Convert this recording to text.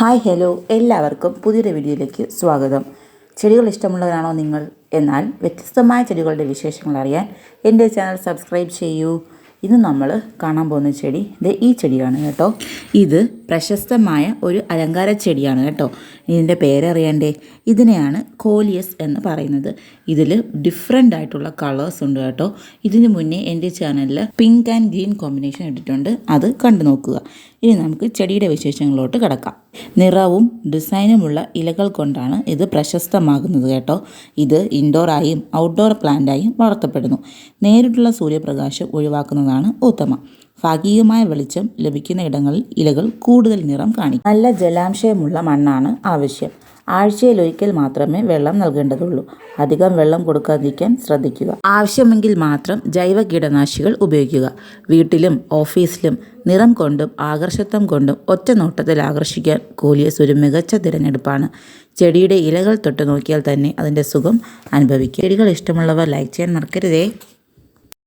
Hi hello. എല്ലാവർക്കും പുതിയൊരു വീഡിയോയിലേക്ക് സ്വാഗതം. ചെടികൾ ഇഷ്ടമുള്ളവരാണോ നിങ്ങൾ? എന്നാൽ വ്യത്യസ്തമായ ചെടികളുടെ വിശേഷങ്ങൾ അറിയാൻ എന്റെ ചാനൽ സബ്സ്ക്രൈബ് ചെയ്യൂ. ഇന്ന് നമ്മൾ കാണാൻ പോകുന്ന ചെടി ഇത് ഈ ചെടിയാണ് കേട്ടോ. ഇത് പ്രശസ്തമായ ഒരു അലങ്കാര ചെടിയാണ് കേട്ടോ. ഇതിന്റെ പേരറിയണ്ടേ? ഇതിനെയാണ് കോലിയസ് എന്ന് പറയുന്നത്. ഇതിൽ ഡിഫറെന്റ് ആയിട്ടുള്ള കളേഴ്സ് ഉണ്ട് കേട്ടോ. ഇതിന് മുന്നേ എന്റെ ചാനലിൽ പിങ്ക് ആൻഡ് ഗ്രീൻ കോമ്പിനേഷൻ ഇട്ടിട്ടുണ്ട്. അത് കണ്ടു നോക്കുക. ഇനി നമുക്ക് ചെടിയുടെ വിശേഷങ്ങളിലോട്ട് കിടക്കാം. നിറവും ഡിസൈനുമുള്ള ഇലകൾ കൊണ്ടാണ് ഇത് പ്രശസ്തമാകുന്നത് കേട്ടോ. ഇത് ഇൻഡോറായും ഔട്ട്ഡോർ പ്ലാന്റായും വളർത്തപ്പെടുന്നു. നേരിട്ടുള്ള സൂര്യപ്രകാശം ഒഴിവാക്കുന്നതാണ് ഉത്തമം. ഭാഗികമായ വെളിച്ചം ലഭിക്കുന്ന ഇടങ്ങളിൽ ഇലകൾ കൂടുതൽ നിറം കാണിക്കും. നല്ല ജലാംശയമുള്ള മണ്ണാണ് ആവശ്യം. ആഴ്ചയിൽ ഒരിക്കൽ മാത്രമേ വെള്ളം നൽകേണ്ടതുള്ളൂ. അധികം വെള്ളം കൊടുക്കാതിരിക്കാൻ ശ്രദ്ധിക്കുക. ആവശ്യമെങ്കിൽ മാത്രം ജൈവ കീടനാശികൾ ഉപയോഗിക്കുക. വീട്ടിലും ഓഫീസിലും നിറം കൊണ്ടും ആകർഷത്വം കൊണ്ടും ഒറ്റ നോട്ടത്തിൽ ആകർഷിക്കാൻ കോലിയസ് ഒരു മികച്ച തിരഞ്ഞെടുപ്പാണ്. ചെടിയുടെ ഇലകൾ തൊട്ട് നോക്കിയാൽ തന്നെ അതിന്റെ സുഖം അനുഭവിക്കുക ചെടികൾ ഇഷ്ടമുള്ളവർ ലൈക്ക് ചെയ്യാൻ മറക്കരുതേ.